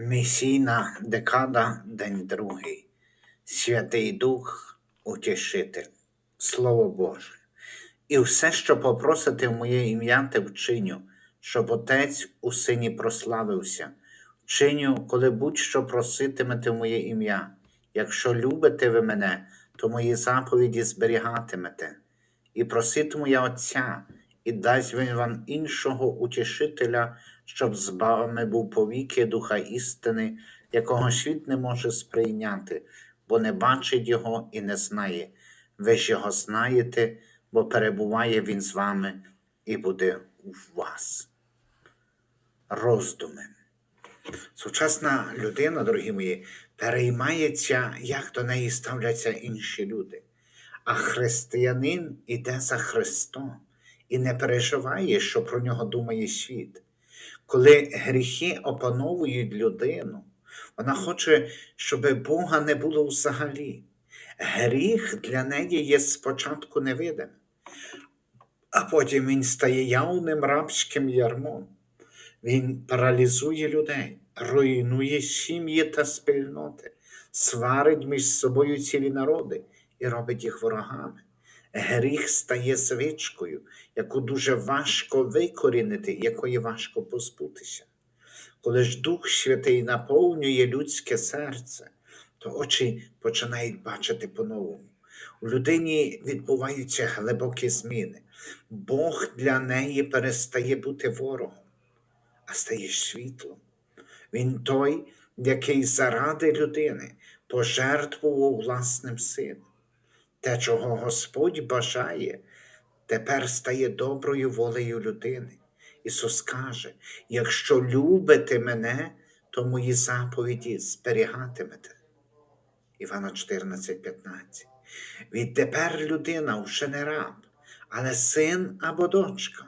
Місійна декада, день другий. Святий Дух, Утішитель, Слово Боже. І все, що попросите в моє ім'я, те вчиню, щоб Отець у Сині прославився. Вчиню, коли будь-що проситимете в моє ім'я. Якщо любите ви мене, то мої заповіді зберігатимете. І проситиму я Отця, і дасть він вам іншого утішителя, щоб з вами був повіки Духа істини, якого світ не може сприйняти, бо не бачить його і не знає. Ви ж його знаєте, бо перебуває він з вами і буде в вас. Роздуми. Сучасна людина, дорогі мої, переймається, як до неї ставляться інші люди. А християнин іде за Христом і не переживає, що про нього думає світ. Коли гріхи опановують людину, вона хоче, щоб Бога не було взагалі. Гріх для неї є спочатку невидимим, а потім він стає явним рабським ярмом. Він паралізує людей, руйнує сім'ї та спільноти, сварить між собою цілі народи і робить їх ворогами. Гріх стає звичкою, яку дуже важко викорінити, якої важко позбутися. Коли ж Дух Святий наповнює людське серце, то очі починають бачити по-новому. У людині відбуваються глибокі зміни. Бог для неї перестає бути ворогом, а стає світлом. Він той, який заради людини пожертвував власним сином. Те, чого Господь бажає, тепер стає доброю волею людини. Ісус каже: якщо любите мене, то мої заповіді зберігатимете. Івана 14, 15. Відтепер людина вже не раб, але син або дочка.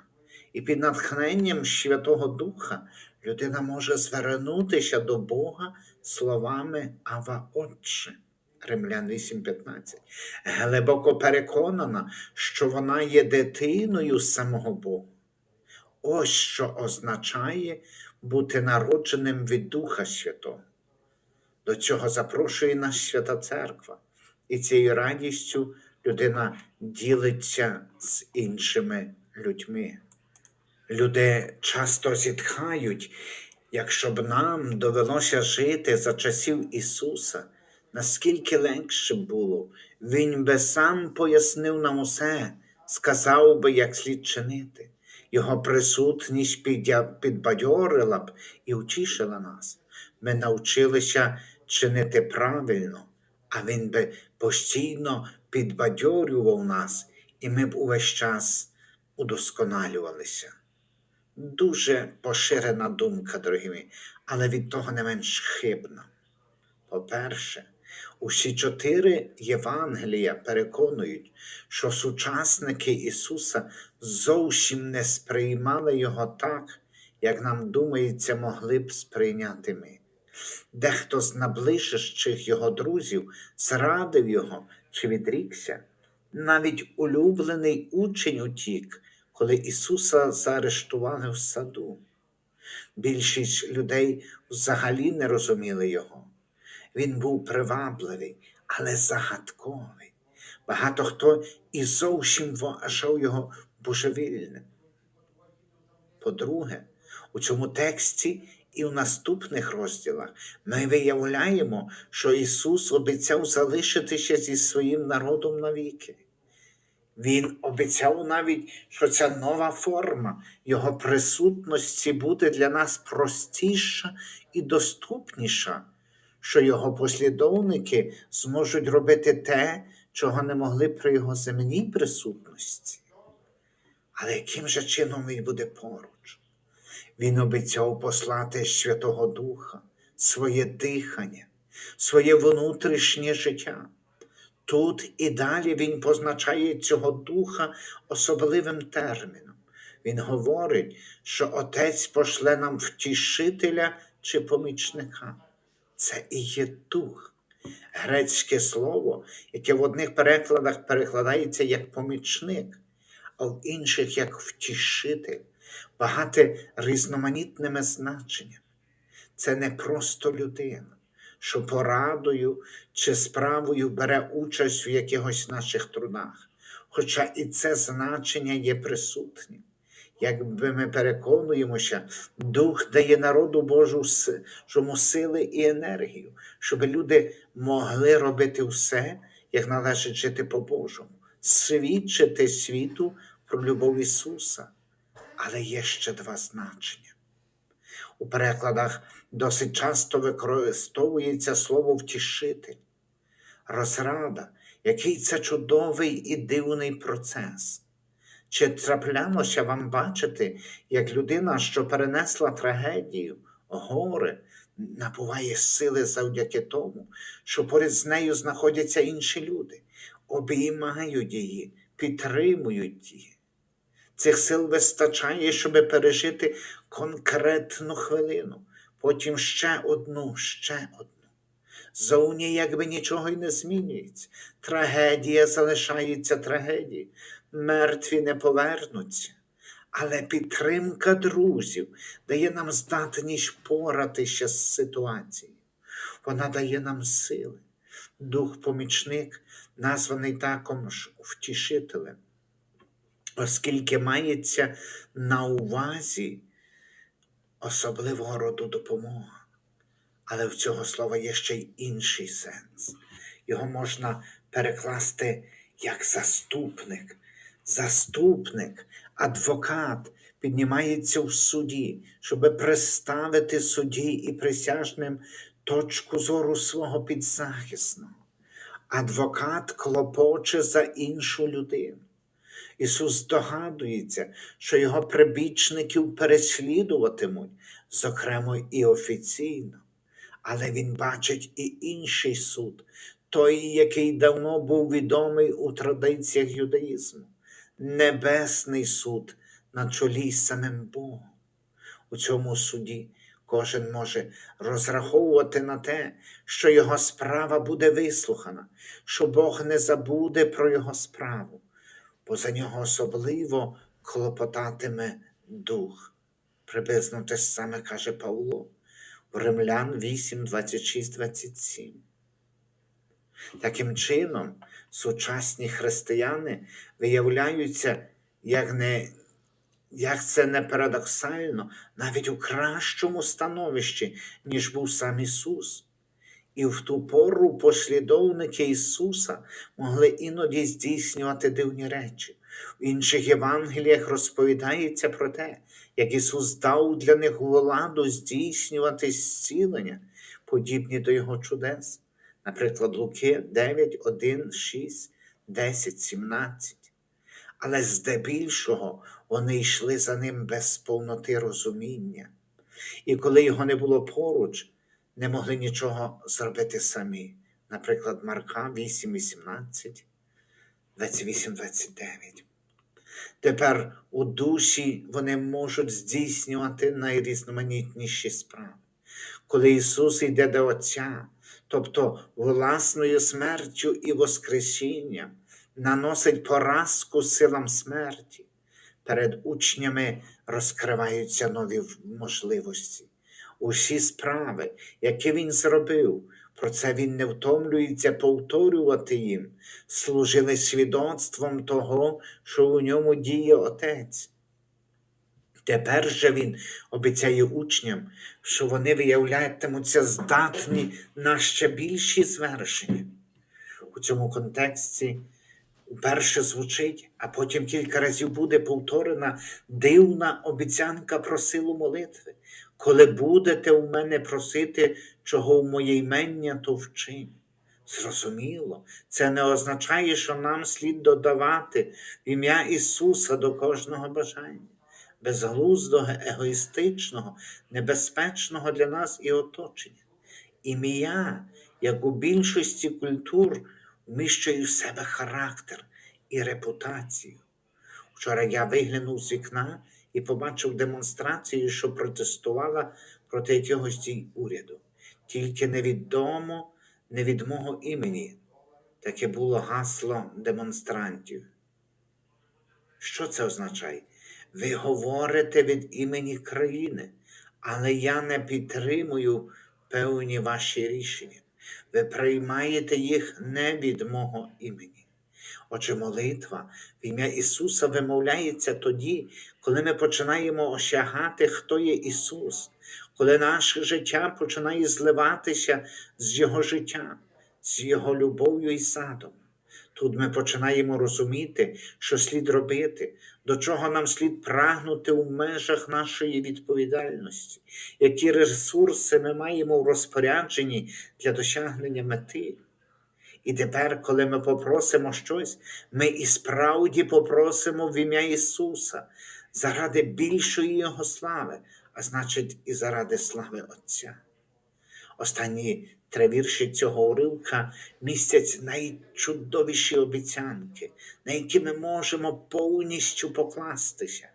І під натхненням Святого Духа людина може звернутися до Бога словами Ава Отче. Римлян 8:15. Глибоко переконана, що вона є дитиною самого Бога. Ось що означає бути народженим від Духа Святого. До цього запрошує нас Свята Церква, і цією радістю людина ділиться з іншими людьми. Люди часто зітхають, якщо б нам довелося жити за часів Ісуса, наскільки легше було, Він би сам пояснив нам усе, сказав би, як слід чинити. Його присутність підбадьорила б і втішила нас. Ми навчилися чинити правильно, а Він би постійно підбадьорював нас, і ми б увесь час удосконалювалися. Дуже поширена думка, дорогі мої, але від того не менш хибна. По-перше, усі чотири Євангелія переконують, що сучасники Ісуса зовсім не сприймали Його так, як нам думається, могли б сприйняти ми. Дехто з наближчих його друзів зрадив його чи відрікся. Навіть улюблений учень утік, коли Ісуса заарештували в саду. Більшість людей взагалі не розуміли його. Він був привабливий, але загадковий. Багато хто і зовсім вважав його божевільним. По-друге, у цьому тексті і в наступних розділах ми виявляємо, що Ісус обіцяв залишитися зі своїм народом навіки. Він обіцяв навіть, що ця нова форма Його присутності буде для нас простіша і доступніша, що Його послідовники зможуть робити те, чого не могли при Його земній присутності. Але яким же чином Він буде поруч? Він обіцяв послати Святого Духа, своє дихання, своє внутрішнє життя. Тут і далі він позначає цього духа особливим терміном. Він говорить, що Отець пошле нам втішителя чи помічника. Це і є дух. Грецьке слово, яке в одних перекладах перекладається як помічник, а в інших як втішитель, багате різноманітними значеннями. це не просто людина, що порадою чи справою бере участь в якихось наших трудах. Хоча і це значення є присутнім. Якби ми переконуємося, Дух дає народу Божому сили і енергію, щоб люди могли робити все, як належить жити по-божому, свідчити світу про любов Ісуса. Але є ще два значення. У перекладах досить часто використовується слово втішитель, розрада, який це чудовий і дивний процес. Чи траплялося вам бачити, як людина, що перенесла трагедію, горе, набуває сили завдяки тому, що поряд з нею знаходяться інші люди, обіймають її, підтримують її. Цих сил вистачає, щоб пережити конкретну хвилину, потім ще одну, ще одну. Зовні якби нічого й не змінюється. Трагедія залишається трагедією, мертві не повернуться. Але підтримка друзів дає нам здатність поратися з ситуацією. Вона дає нам сили. Дух-помічник, названий також втішителем, оскільки мається на увазі особливого роду допомога. Але в цього слова є ще й інший сенс. Його можна перекласти як заступник. Заступник, адвокат піднімається в суді, щоб представити судді і присяжним точку зору свого підзахисного. Адвокат клопоче за іншу людину. Ісус здогадується, що його прибічників переслідуватимуть, зокрема і офіційно. Але він бачить і інший суд, той, який давно був відомий у традиціях юдаїзму, небесний суд на чолі з самим Богом. У цьому суді кожен може розраховувати на те, що його справа буде вислухана, що Бог не забуде про його справу, бо за нього особливо клопотатиме дух. Приблизно те ж саме каже Павло Римлян 8, 26, 27. Таким чином, сучасні християни виявляються, як, не, як це не парадоксально, навіть у кращому становищі, ніж був сам Ісус. І в ту пору послідовники Ісуса могли іноді здійснювати дивні речі. В інших Євангеліях розповідається про те, як Ісус дав для них владу здійснювати зцілення, подібні до Його чудес. Наприклад, Луки 9, 1, 6, 10, 17. Але здебільшого вони йшли за ним без повноти розуміння. І коли його не було поруч, не могли нічого зробити самі. Наприклад, Марка 8, 18, 28, 29. Тепер у душі вони можуть здійснювати найрізноманітніші справи. Коли Ісус йде до Отця, тобто власною смертю і Воскресінням, наносить поразку силам смерті, перед учнями розкриваються нові можливості. Усі справи, які Він зробив, про це він не втомлюється повторювати їм, служили свідоцтвом того, що у ньому діє Отець. Тепер же він обіцяє учням, що вони виявлятимуться здатні на ще більші звершення. У цьому контексті вперше звучить, а потім кілька разів буде повторена дивна обіцянка про силу молитви. Коли будете у мене просити, чого в моє імення, то вчинь. Зрозуміло, це не означає, що нам слід додавати в ім'я Ісуса до кожного бажання, безглуздого, егоїстичного, небезпечного для нас і оточення. Ім'я, як у більшості культур, вміщує в себе характер і репутацію. Вчора я виглянув з вікна і побачив демонстрацію, що протестувала проти якогось дій уряду. Тільки невідомо не від мого імені. Таке було гасло демонстрантів. Що це означає? Ви говорите від імені країни, але я не підтримую певні ваші рішення. Ви приймаєте їх не від мого імені. Отже, молитва в ім'я Ісуса вимовляється тоді, коли ми починаємо осягати, хто є Ісус, коли наше життя починає зливатися з Його життям, з Його любов'ю і садом. Тут ми починаємо розуміти, що слід робити, до чого нам слід прагнути у межах нашої відповідальності, які ресурси ми маємо в розпорядженні для досягнення мети. І тепер, коли ми попросимо щось, ми і справді попросимо в ім'я Ісуса заради більшої Його слави, а значить, і заради слави Отця. Останні три вірші цього уривка містять найчудовіші обіцянки, на які ми можемо повністю покластися,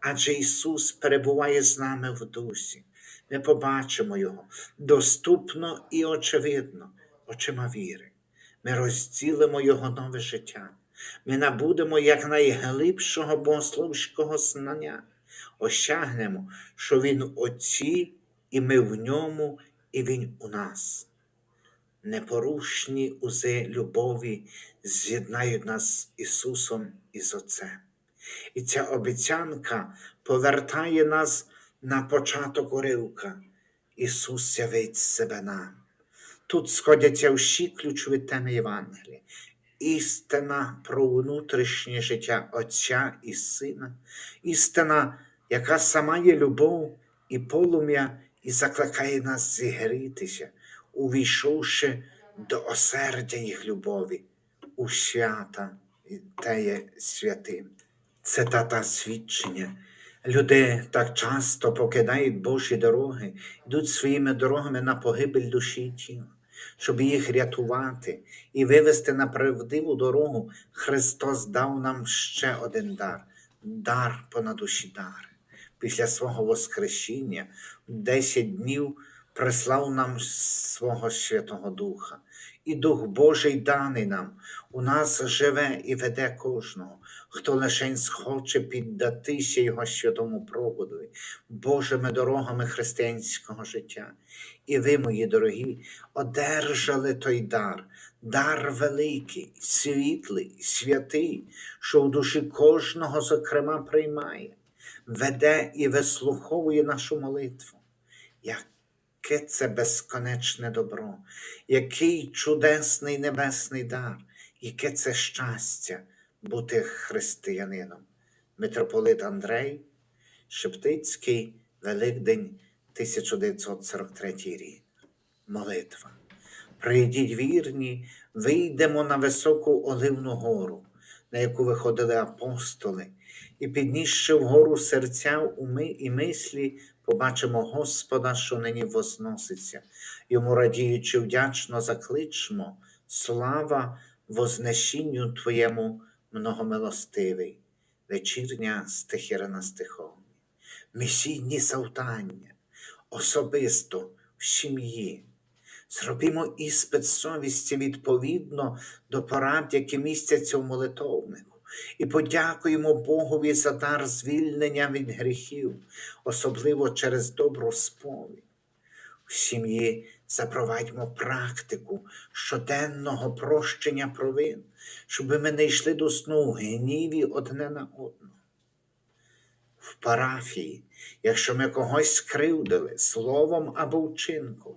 адже Ісус перебуває з нами в дусі. Ми побачимо Його доступно і очевидно, очима віри. Ми розділимо Його нове життя. Ми набудемо якнайглибшого богословського знання, осягнемо, що Він у Отці, і ми в ньому, і Він у нас. Непорушні узи любові з'єднають нас з Ісусом і з Отцем. І ця обіцянка повертає нас на початок уривка. Ісус явить себе нам. Тут сходяться всі ключові теми Євангелія. Істина про внутрішнє життя Отця і Сина, істина, яка сама є любов і полум'я, і закликає нас зігрітися, увійшовши до осердя їх любові, у свята те є святим. Цитата свідчення. Люди так часто покидають Божі дороги, йдуть своїми дорогами на погибель душі і тіла. Щоб їх рятувати і вивести на правдиву дорогу, Христос дав нам ще один дар дар понад усі дари. Після свого Воскресіння в 10 днів прислав нам свого Святого Духа. І Дух Божий даний нам, у нас живе і веде кожного, хто лишень схоче піддатися Його святому проводу, Божими дорогами християнського життя. І ви, мої дорогі, одержали той дар, дар великий, світлий, святий, що в душі кожного, зокрема, приймає, веде і вислуховує нашу молитву. Яке це безконечне добро, який чудесний небесний дар, яке це щастя бути християнином. Митрополит Андрей, Шептицький, Великдень 1943 рік. Молитва. Прийдіть вірні, вийдемо на високу Оливну гору, на яку виходили апостоли, і піднісши вгору серця уми і мислі, побачимо Господа, що нині возноситься, йому радіючи вдячно закличмо, слава вознесінню Твоєму многомилостивий, вечірня стихірана стиховні, місійні завдання, особисто в сім'ї. Зробімо іспит совісті відповідно до порад, які містяться в молитовнику, і подякуємо Богові за дар звільнення від гріхів, особливо через добру сповідь. В сім'ї запровадьмо практику щоденного прощення провин, щоб ми не йшли до сну в гніві одне на одного. В парафії, якщо ми когось скривдили словом або вчинком,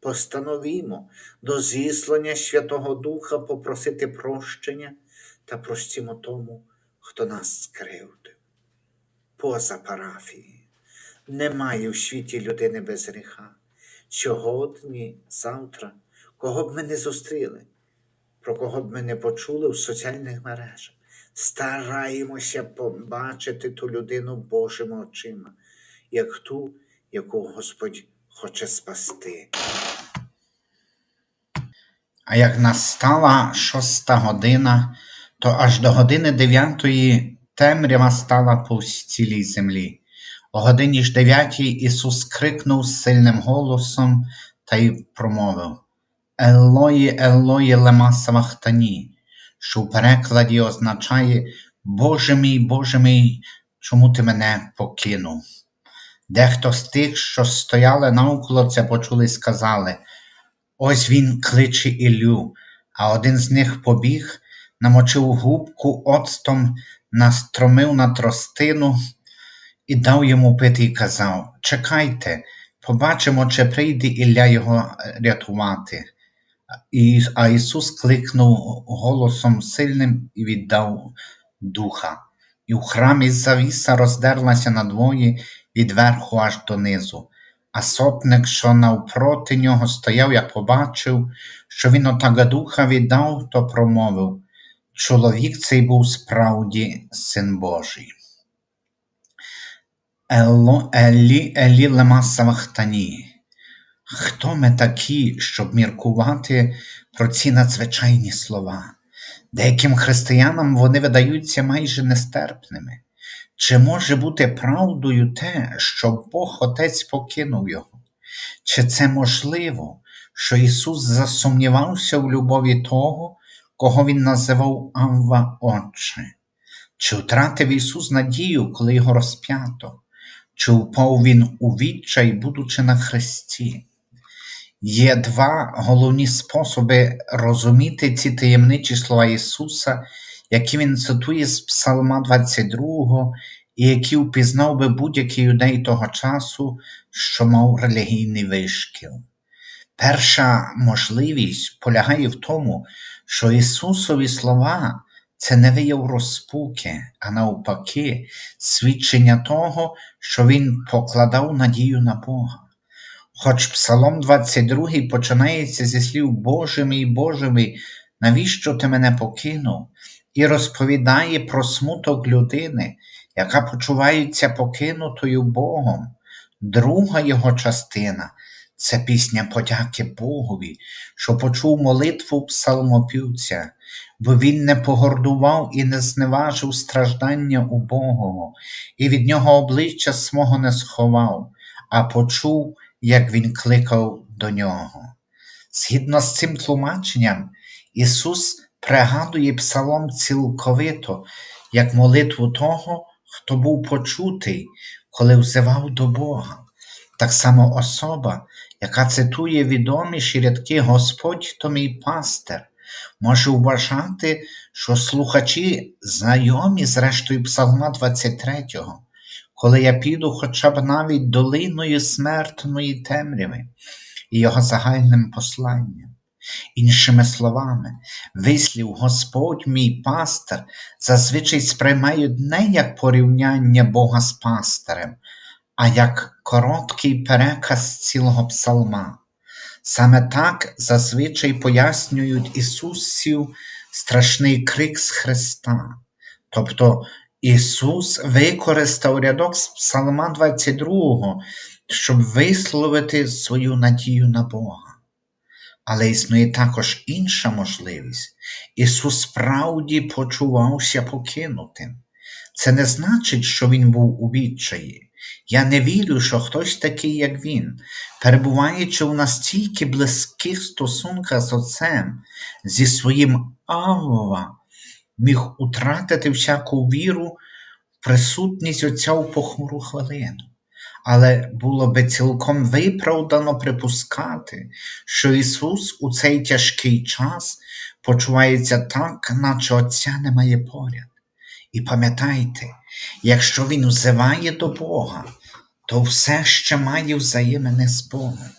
постановімо до зіслання Святого Духа попросити прощення та простімо тому, хто нас скривдив. Поза парафією. Немає в світі людини без гріха. Сьогодні, завтра, кого б ми не зустріли, про кого б ми не почули в соціальних мережах. Стараємося побачити ту людину Божими очима, як ту, яку Господь хоче спасти. А як настала шоста година, то аж до години дев'ятої темрява стала по цілій землі. О годині ж дев'ятій Ісус крикнув сильним голосом та й промовив Елої, Елої, лема савахтані, що в перекладі означає Боже мій, Боже мій, чому ти мене покинув? Дехто з тих, що стояли навколо це почули й сказали Ось він кличе Іллю, а один з них побіг, намочив губку оцтом, настромив на тростину і дав йому пити і казав Чекайте, побачимо, чи прийде Ілля його рятувати. І, а Ісус кликнув голосом сильним і віддав духа. І в храмі завіса роздерлася надвоє від верху аж донизу. А сотник, що навпроти нього стояв, як побачив, що він отага духа віддав, то промовив чоловік цей був справді син Божий. Ело, Елі, Елі лема савахтані. Хто ми такі, щоб міркувати про ці надзвичайні слова? Деяким християнам вони видаються майже нестерпними. Чи може бути правдою те, що Бог Отець покинув його? Чи це можливо, що Ісус засумнівався в любові того, кого Він називав Авва Отче? Чи втратив Ісус надію, коли його розп'ято? Чи впав Він у відчай, будучи на хресті? Є два головні способи розуміти ці таємничі слова Ісуса, які Він цитує з Псалма 22, і які впізнав би будь-який юдей того часу, що мав релігійний вишкіл. Перша можливість полягає в тому, що Ісусові слова це не вияв розпуки, а навпаки, свідчення того, що Він покладав надію на Бога. Хоч Псалом 22 починається зі слів Боже мій, Боже мій, навіщо ти мене покинув? І розповідає про смуток людини, яка почувається покинутою Богом. Друга його частина це пісня подяки Богові, що почув молитву псалмопівця, бо він не погордував і не зневажив страждання убогого, і від нього обличчя свого не сховав, а почув, як він кликав до нього. Згідно з цим тлумаченням, Ісус пригадує псалом цілковито, як молитву того, хто був почутий, коли взивав до Бога. Так само особа, яка цитує відоміші рядки Господь то мій пастир, може вважати, що слухачі знайомі з рештою Псалма 23, коли я піду хоча б навіть долиною смертної темряви і його загальним посланням. Іншими словами, вислів Господь мій пастир зазвичай сприймають не як порівняння Бога з пастирем, а як короткий переказ цілого псалма. Саме так зазвичай пояснюють Ісусів страшний крик з Христа. Тобто Ісус використав рядок з Псалма 22, щоб висловити свою надію на Бога. Але існує також інша можливість. Ісус справді почувався покинутим. Це не значить, що Він був у відчаї. Я не вірю, що хтось такий, як він, перебуваючи в настільки близьких стосунках з Отцем, зі своїм Авва, міг утратити всяку віру в присутність Отця у похмуру хвилину. Але було би цілком виправдано припускати, що Ісус у цей тяжкий час почувається так, наче Отця немає поряд. І пам'ятайте, якщо Він взиває до Бога, то все ще має взаємини з Богом.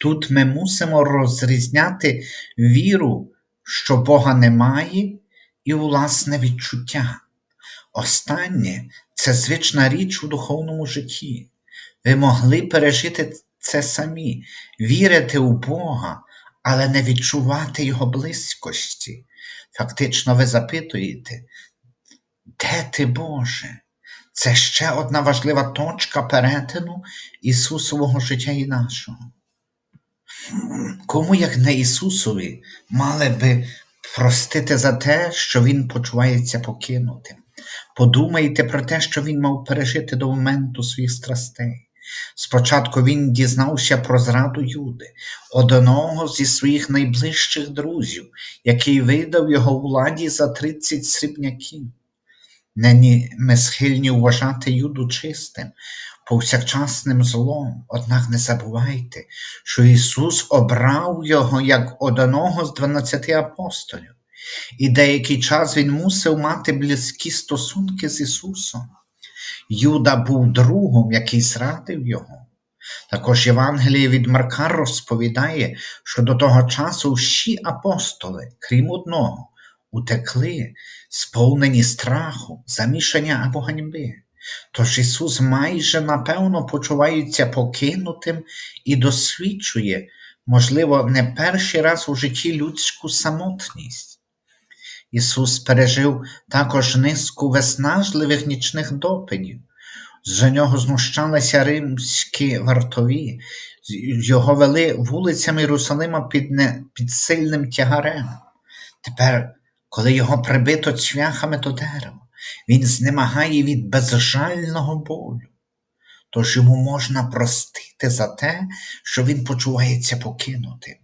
Тут ми мусимо розрізняти віру, що Бога немає, і власне відчуття. Останнє це звична річ у духовному житті. Ви могли пережити це самі, вірити у Бога, але не відчувати Його близькості. Фактично, ви запитуєте, де ти, Боже? Це ще одна важлива точка перетину Ісусового життя і нашого. Кому, як не Ісусові, мали би простити за те, що Він почувається покинутим. Подумайте про те, що він мав пережити до моменту своїх страстей. Спочатку він дізнався про зраду Юди, одного зі своїх найближчих друзів, який видав його владі за 30 срібняків. Нині ми схильні вважати Юду чистим, повсякчасним злом. Однак не забувайте, що Ісус обрав його як одного з дванадцяти апостолів, і деякий час Він мусив мати близькі стосунки з Ісусом. Юда був другом, який зрадив його. Також Євангеліє від Марка розповідає, що до того часу всі апостоли, крім одного, утекли, сповнені страху, замішання або ганьби. Тож Ісус майже напевно почувається покинутим і досвідчує, можливо, не перший раз у житті людську самотність. Ісус пережив також низку виснажливих нічних допитів. З нього знущалися римські вартові, його вели вулицями Єрусалима під, не, під сильним тягарем. Тепер, коли його прибито цвяхами до дерева, він знемагає від безжального болю. Тож йому можна простити за те, що він почувається покинутим.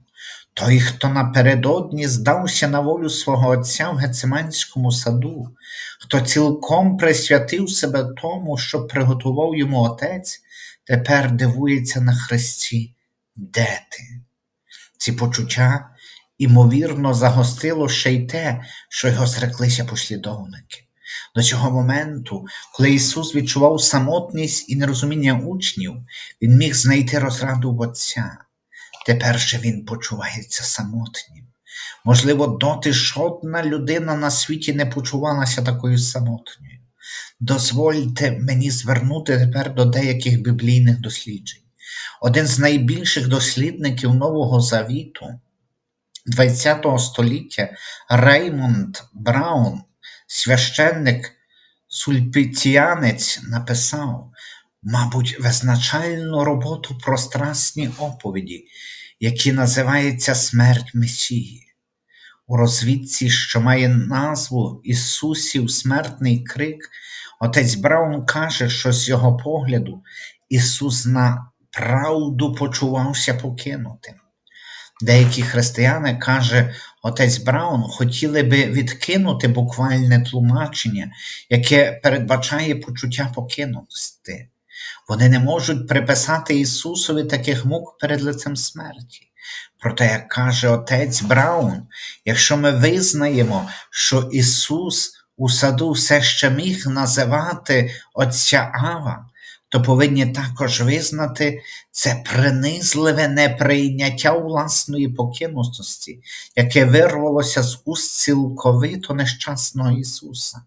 Той, хто напередодні здався на волю свого Отця в Гециманському саду, хто цілком присвятив себе тому, що приготував йому Отець, тепер дивується на Христі, де ти? Ці почуття, імовірно, загостило ще й те, що його зреклися послідовники. До цього моменту, коли Ісус відчував самотність і нерозуміння учнів, Він міг знайти розраду в Отця. Тепер же він почувається самотнім. Можливо, доти жодна людина на світі не почувалася такою самотньою. Дозвольте мені звернути тепер до деяких біблійних досліджень. Один з найбільших дослідників Нового Завіту ХХ століття Реймонд Браун, священник сульпіціанець, написав, мабуть, визначальну роботу про страсні оповіді, які називаються Смерть Месії. У розвідці, що має назву Ісусів смертний крик, отець Браун каже, що з його погляду Ісус на правду почувався покинутим. Деякі християни, каже отець Браун, хотіли би відкинути буквальне тлумачення, яке передбачає почуття покинутості. Вони не можуть приписати Ісусові таких мук перед лицем смерті. Проте, як каже отець Браун, якщо ми визнаємо, що Ісус у саду все ще міг називати Отця Ава, то повинні також визнати це принизливе неприйняття власної покинутості, яке вирвалося з уст цілковито нещасного Ісуса,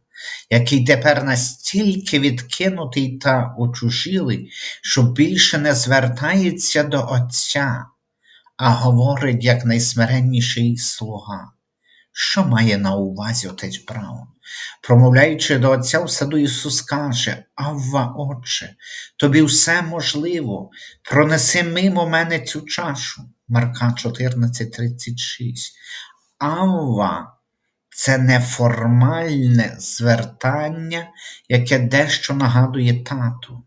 який тепер настільки відкинутий та очужілий, що більше не звертається до Отця, а говорить як найсмиренніший слуга. Що має на увазі отець Браун? Промовляючи до Отця в саду, Ісус каже, Авва, Отче, тобі все можливо, пронеси мимо мене цю чашу. Марка 14,36. Авва це неформальне звертання, яке дещо нагадує тату.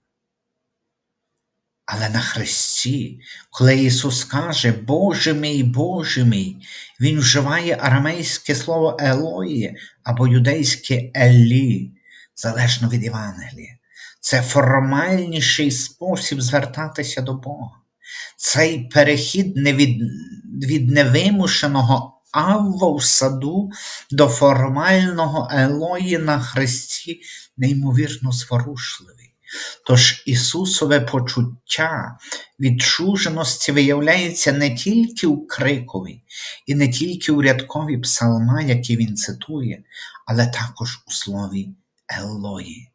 Але на Христі, коли Ісус каже, Боже мій, Боже мій, Він вживає арамейське слово Елої або юдейське Елі, залежно від Євангелія. Це формальніший спосіб звертатися до Бога. Цей перехід не від, від невимушеного Авва в саду до формального Елої на Христі неймовірно зворушливий. Тож Ісусове почуття відчуженості виявляється не тільки у крикові і не тільки у рядкові псалма, які він цитує, але також у слові Елої.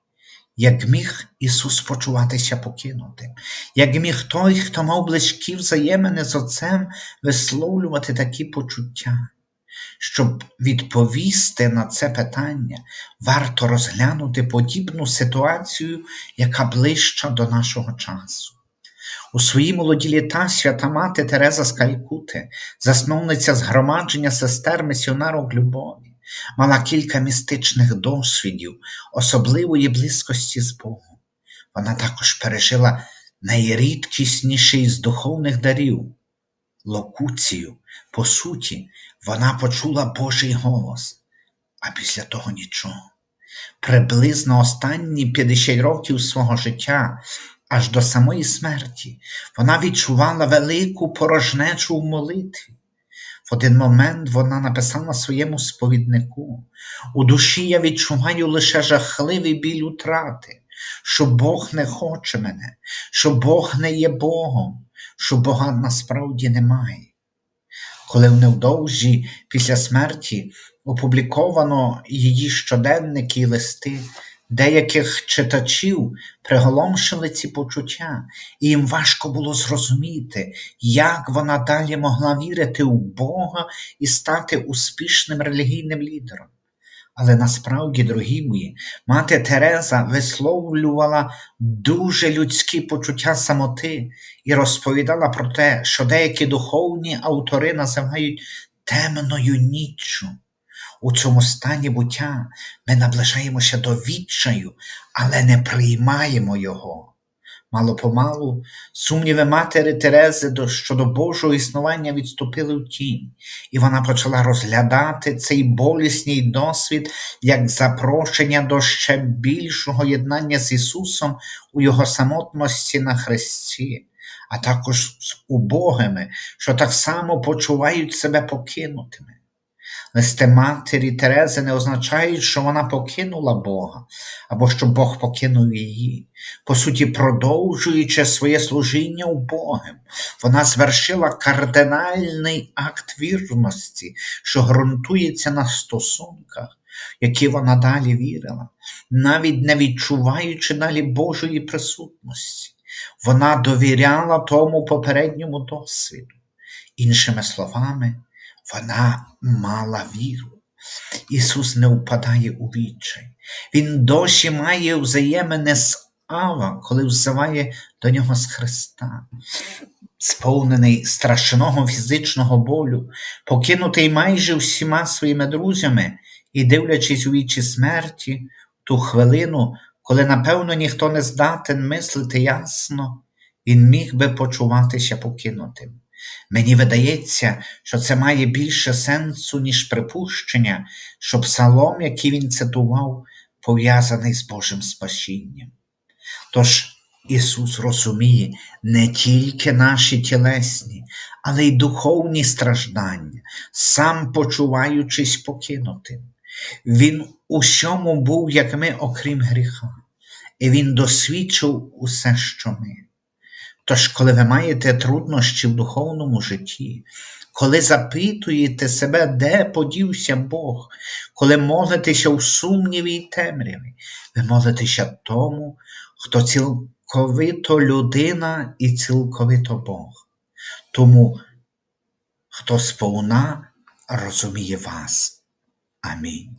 Як міг Ісус почуватися покинутим, як міг той, хто мав близькі взаємини з Отцем, висловлювати такі почуття? Щоб відповісти на це питання, варто розглянути подібну ситуацію, яка ближча до нашого часу. У свої молоді літа свята мати Тереза з Калькути, засновниця згромадження сестер місіонарок любові, мала кілька містичних досвідів, особливої близькості з Богом. Вона також пережила найрідкісніший з духовних дарів локуцію. По суті, вона почула Божий голос, а після того нічого. Приблизно останні 50 років свого життя аж до самої смерті. Вона відчувала велику порожнечу в молитві. В один момент вона написала своєму сповіднику: у душі я відчуваю лише жахливий біль утрати, що Бог не хоче мене, що Бог не є Богом, що Бога насправді немає. Коли невдовзі після смерті опубліковано її щоденники і листи, деяких читачів приголомшили ці почуття, і їм важко було зрозуміти, як вона далі могла вірити у Бога і стати успішним релігійним лідером. Але насправді, дорогі мої, мати Тереза висловлювала дуже людські почуття самоти і розповідала про те, що деякі духовні автори називають темною ніччю. У цьому стані буття ми наближаємося до відчаю, але не приймаємо його. Мало-помалу сумніви матері Терези до- щодо Божого існування відступили в тінь, і вона почала розглядати цей болісний досвід як запрошення до ще більшого єднання з Ісусом у Його самотності на Христі, а також з убогими, що так само почувають себе покинутими. Листи матері Терези не означають, що вона покинула Бога або що Бог покинув її. По суті, продовжуючи своє служіння убогим, вона звершила кардинальний акт вірності, що ґрунтується на стосунках, які вона далі вірила, навіть не відчуваючи далі Божої присутності. Вона довіряла тому попередньому досвіду. Іншими словами, вона мала віру. Ісус не впадає у відчай. Він досі має взаємини з Ава, коли взиває до нього з Христа. Сповнений страшного фізичного болю, покинутий майже всіма своїми друзями і дивлячись у вічі смерті, ту хвилину, коли, напевно, ніхто не здатен мислити ясно, він міг би почуватися покинутим. Мені видається, що це має більше сенсу, ніж припущення, що псалом, який він цитував, пов'язаний з Божим спасінням. Тож Ісус розуміє не тільки наші тілесні, але й духовні страждання, сам почуваючись покинутим. Він усьому був, як ми, окрім гріха, і Він досвідчив усе, що ми. Тож, коли ви маєте труднощі в духовному житті, коли запитуєте себе, де подівся Бог, коли молитеся у сумніві й темряві, ви молитеся тому, хто цілковито людина і цілковито Бог. Тому, хто сповна розуміє вас. Амінь.